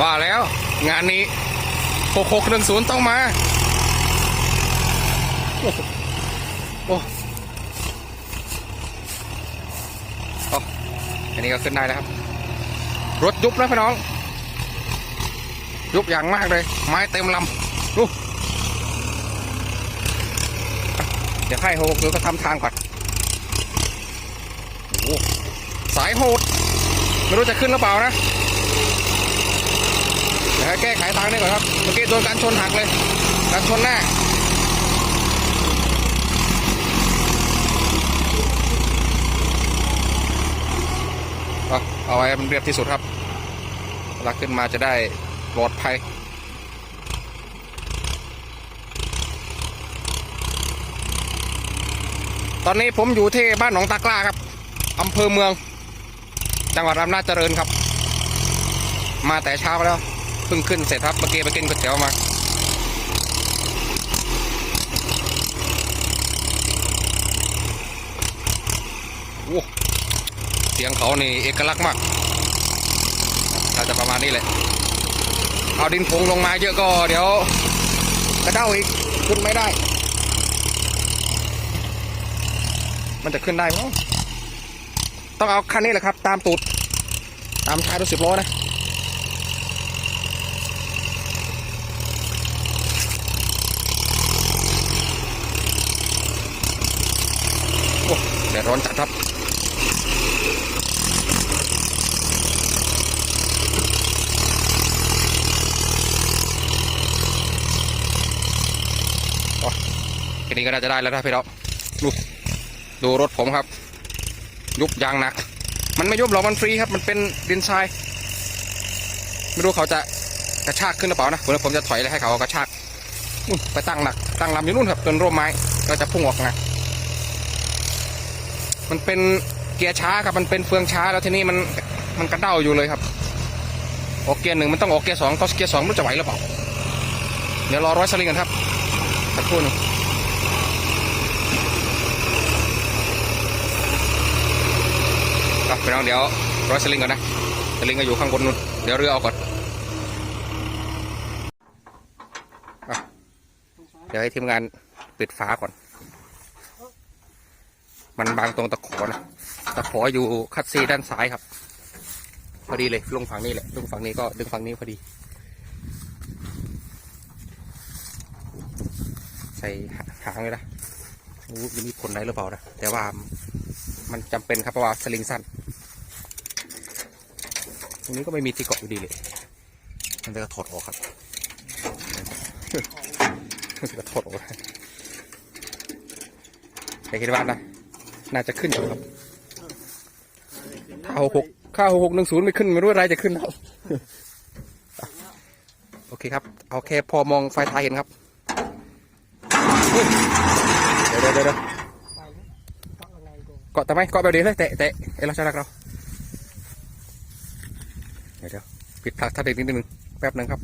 ว่าแล้ว งานนี้หกหกหนึ่งศูนย์ต้องมา โอ้โหโอ้โอ้อันนี้ก็ขึ้นได้แล้วครับ รถยุบนะพี่น้อง ยุบอย่างมากเลย ไม้เต็มลำดูเดี๋ยวให้หกเดี๋ยวก็ทำทางก่อนโอ้สายโหด ไม่รู้จะขึ้นหรือเปล่านะ แก้ไขทางนี้ก่อนครับ เมื่อกี้โดนการชนหักเลย การชนหน้าเอาไว้มันเรียบที่สุดครับเวลาขึ้นมาจะได้ปลอดภัยตอนนี้ผมอยู่ที่บ้านหนองตากล้าครับ อำเภอเมือง จังหวัดอำนาจเจริญครับ มาแต่เช้าแล้ว พิ่งขึ้นเสร็จครับเมื่อกี้ไปกินก๋วยเตี๋ยวมาโอ้เสียงเขานี่เอกลักษณ์มากน่าจะประมาณนี้แหละเอาดินผงลงมาเยอะก็เดี๋ยวกระเด้าอีกขึ้นไม่ได้ มันจะขึ้นได้มั้งต้องเอาคันนี้แหละครับ ตามตูดตามท้ายรถสิบล้อนะ โอ้ แดดร้อนจัดครับโอ้ทีนี้ก็น่าจะได้แล้วนะพี่เราดูดูรถผมครับ ยุบยางหนัก มันไม่ยุบหรอกมันฟรีครับ มันเป็นดินทราย ไม่รู้เขาจะกระชากขึ้นหรือเปล่านะผมผมจะถอยเลยให้เขากระชากไปตั้งหนักตั้งลำอยู่นู่นครับจนร่มไม้ก็จะพุ่งออกไง มันเป็นเกียร์ช้าครับมันเป็นเฟืองช้าแล้วทีนี้มันมันกระเด้าอยู่เลยครับออกเกียร์หนึ่งมันต้องออกเกียร์สองก็เกียร์สองมันจะไหวหรือเปล่าเดี๋ยวรอร้อยสลิงกันครับสักครู่นึงครับพี่น้องเดี๋ยวร้อยสลิงก่อนนะสลิงก็อยู่ข้างบนนู่นเดี๋ยวเรือเอาก่อนเดี๋ยวให้ทีมงานปิดฝาก่อน มันบางตรงตะขอนะตะขออยู่คัดซีด้านซ้ายครับ พอดีเลยลงฝั่งนี้แหละลงฝั่งนี้ก็ดึงฝั่งนี้พอดี ใส่หางเลยนะรู้มีผลอะไรหรือเปล่านะแต่ว่ามันจำเป็นครับเพราะว่าสลิงสั้นตรงนี้ก็ไม่มีที่เกาะอยู่ดีเลยมันจะถอดออกครับมันจะถอดออกแต่คิดว่านะ น่าจะขึ้นอยู่ครับข้าวหกข้าวหกหนึ่งศูนย์ไม่ขึ้นไม่รู้อะไรจะขึ้นแล้วโอเคครับ เอาแค่พอมองไฟท้ายเห็นครับ เดี๋ยวเดี๋ยวเดี๋ยวเกาะทำไมเกาะแบบนี้เลยเตะเตะเอ้ยเราจะรักเราเดี๋ยวเดี๋ยวปิดทักทักเด็กนิดนึงแป๊บนึงครับ